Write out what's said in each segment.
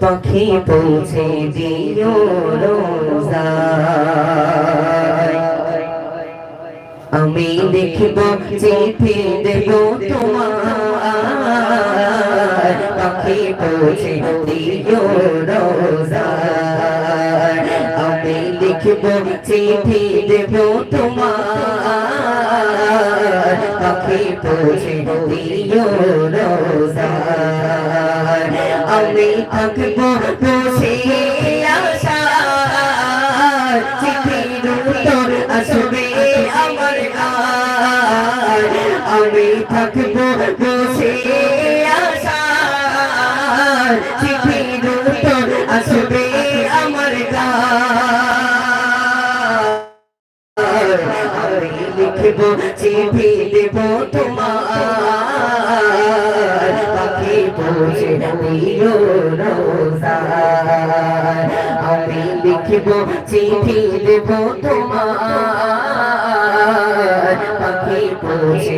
পাখি পৌঁছে দিও আমি দেখব চিঠি দেব তোমার। পাখি পৌঁছে দিও রোজায় আমি লিখব চিঠি দেব তোমার। পৌঁছে দিও রোজায় আমি থাকব বসে আশার চিঠির উত্তর আসবে আমি থাকব বসে আমার গায় আমি লিখব চিঠি দেব তোমার পাখি পৌঁছে আমি লিখব চিঠি দেব তোমার পাখি পৌঁছে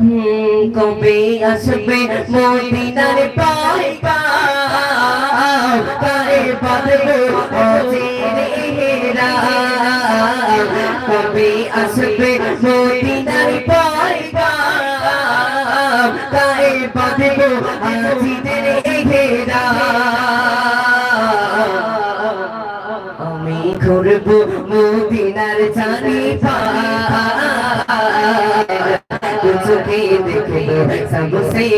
হুম, কবে আসবে মদিনার পাই কারে বাঁধবো অচিরেরা কবে আসবে মদিনার পাই পাও কারে আজিদের ঘেরা আমি ঘুরবো মদিনার চারি চোখে দেখব সবসে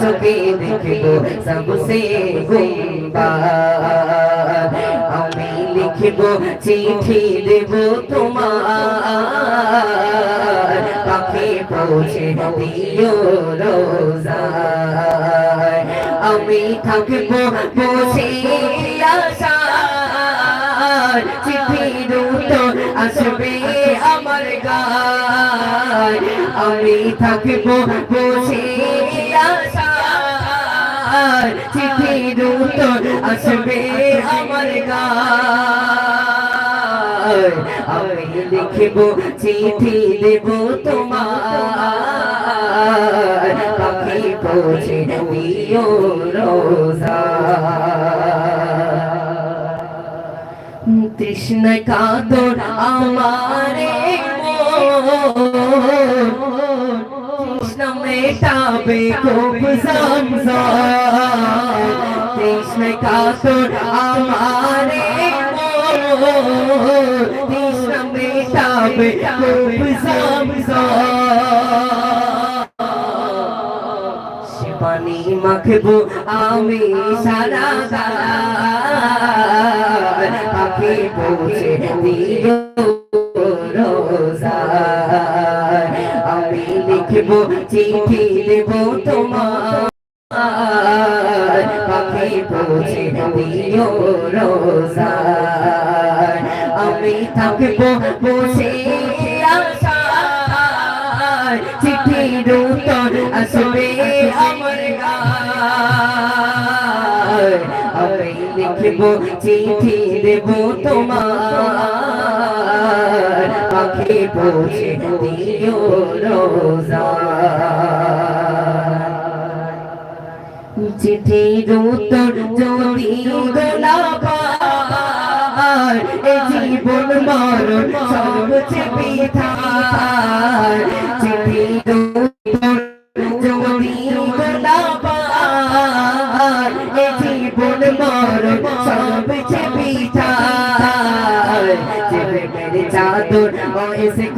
চোখে দেখব সবসে আমি লিখব চিঠি দেব তোমার পাখি পৌঁছে রোজায় আমি থাকব বসে আশার চিঠির আসবে আমার গায়। আমি থাকব বসে চিঠির উত্তর আসবে আমার গায়। আমি লিখব, চিঠি দেব তোমার পাখি পৌঁছে রোজা। কৃষ্ণ কাদর আমারে কৃষ্ণ মেটাবে খুব কৃষ্ণ কাদর আমারে কৃষ্ণ মেটাবে খুব পানি মাখবো আমি সারা আমি লিখব চিঠি দেব তোমার। পাখি পৌঁছে দিও রোজায় আমি থাকব বসে চিঠির উত্তর আসবে আমার গায়। লিখব চিঠি দেব তোমার। পাখি পৌঁছে দিও রোজা। চিঠির উত্তর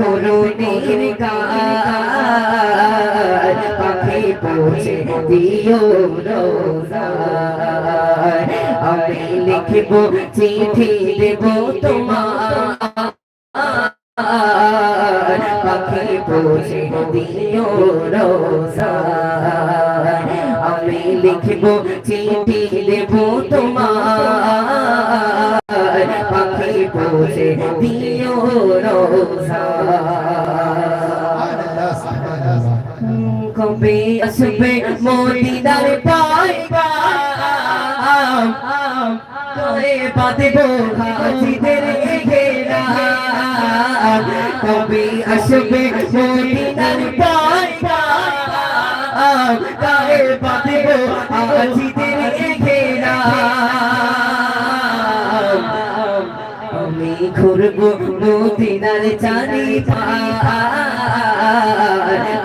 এসে করো পাখি পৌঁছে দিও আমি লিখব চিঠি দেব তোমার পাখি পৌঁছে দিও রোজায় আমি লিখব চিঠি দেব তোমার। কবে আসবে মদিনার পাই বাঁধব হাজিদের ঘেরা। কবে আসবে মদিনার পায়রা গায়ে বাঁধব হাজিদের ঘুরবো মদিনার চারি পার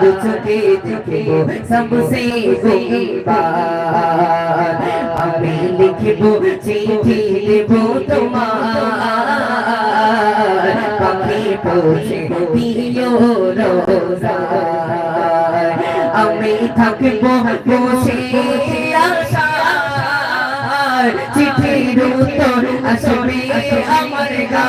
দুচকে দেখব সবসে গোপার আমি লিখব, চিঠি দেব তোমার। পাখি পৌঁছে দিও রোজার। আমি থাকব বসে চিঠির উত্তর আসবে আমার গান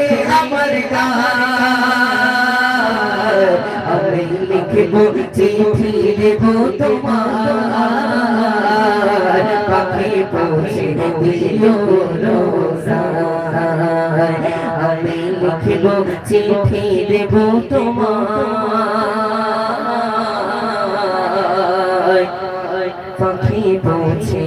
আসবে আমার আমি লিখব চিঠি দেব তোমার পাখি পৌঁছে দিও আমি লিখব চিঠি দেব তোমার পাখি পৌঁছে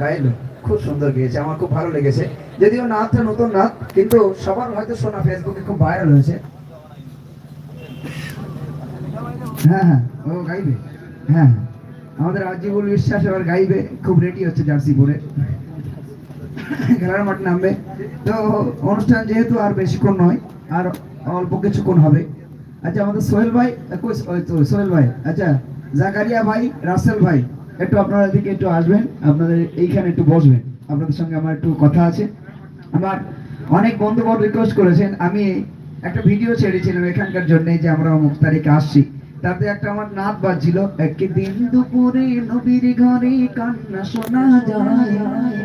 গাইলো। খুব সুন্দর গেয়েছে, আমার খুব ভালো লেগেছে। যদিও নাচটা নতুন নাচ কিন্তু সবার হয়তো শোনা ফেসবুকে খুব ভাইরাল হয়েছে। হ্যাঁ হ্যাঁ ও গাইবে। হ্যাঁ। আমাদের রাজীবুল বিশ্বাস এবার গাইবে, খুব রেডি হচ্ছে জার্সি পরে খেলার মাঠ নামবে। তো অনুষ্ঠান যেহেতু আর বেশিক্ষণ নয়, আর অল্প কিছুক্ষণ হবে। আচ্ছা আমাদের সোহেল ভাই সোহেল ভাই আচ্ছা জাকারিয়া ভাই, রাসেল ভাই একটু আপনারা এদিকে একটু আসবেন, আপনাদের এইখানে একটু বসবেন। আপনাদের সঙ্গে আমার একটু কথা আছে। আমার অনেক বন্ধুবর রিকোয়েস্ট করেছেন, আমি একটা ভিডিও ছেড়েছিলাম এখানকার জন্যে, যে আমরা অমুক তারিখে আসছি। তাতে একটা আমার নাচ বাজছিল, একদিন দুপুরে নবীর ঘরে কান্না শোনা যায়।